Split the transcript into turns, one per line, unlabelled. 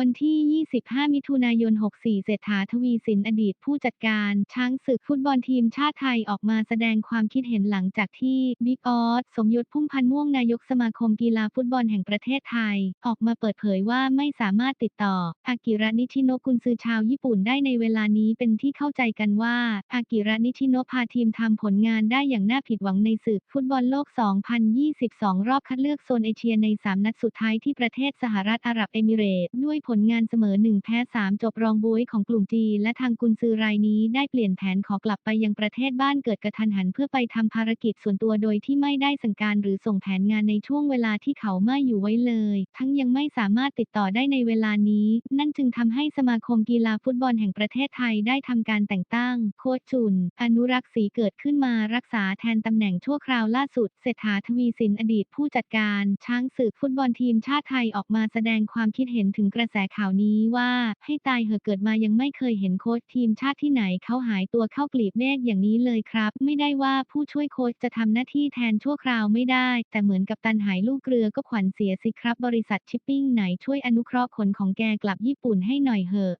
วันที่ 25 มิถุนายน 64 เศรษฐาทวีสินอดีตผู้จัดการ ช้างศึกฟุตบอลทีมชาติไทยออกมาแสดงความคิดเห็นหลังจากที่บิ๊กออสสมยศพุ่มพันธ์ม่วงนายกสมาคมกีฬาฟุตบอลแห่งประเทศไทย ออกมาเปิดเผยว่าไม่สามารถติดต่อ อากิระนิชิโนกุนซือชาวญี่ปุ่นได้ในเวลานี้เป็นที่เข้าใจกันว่า อากิระนิชิโนพาทีมทำผลงานได้อย่างน่าผิดหวังในศึกฟุตบอลโลก 2022 รอบคัดเลือกโซนเอเชียใน 3 นัดสุดท้ายที่ประเทศสหรัฐอาหรับเอมิเรตส์ด้วยผลงานเสมอ 1 แพ้ 3 จบรองบุ้ยของกลุ่มจีและทางกุนซือรายนี้ได้เปลี่ยนแผนขอกลับไปยังประเทศบ้านเกิดกระทันหันเพื่อไปทำภารกิจส่วนตัวโดยที่ไม่ได้สั่งการหรือส่งแผนงานในช่วงเวลาที่เขาไม่อยู่ไว้เลย ทั้งยังไม่สามารถติดต่อได้ในเวลานี้ นั่นจึงทำให้สมาคมกีฬาฟุตบอลแห่งประเทศไทยได้ทำการแต่งตั้ง โค้ชจุน อนุรักษ์ศรีเกิดขึ้นมารักษาแทนตำแหน่งชั่วคราวล่าสุดเศรษฐาทวีสินอดีตผู้จัดการ ช้างศึกฟุตบอลทีมชาติไทยออกมาแสดงความคิดเห็นถึงกระแสข่าวนี้ว่าให้ตายเหอะเกิดมายังไม่เคยเห็นโค้ชทีมชาติที่ไหนเขาหายตัวเข้ากลีบเมฆอย่างนี้เลยครับ ไม่ได้ว่าผู้ช่วยโค้ชจะทำหน้าที่แทนชั่วคราวไม่ได้ แต่เหมือนกับตันหายลูกเกลือก็ขวัญเสียสิครับ บริษัทชิปปิ้งไหนช่วยอนุเคราะห์ขนของแกกลับญี่ปุ่นให้หน่อยเหอะ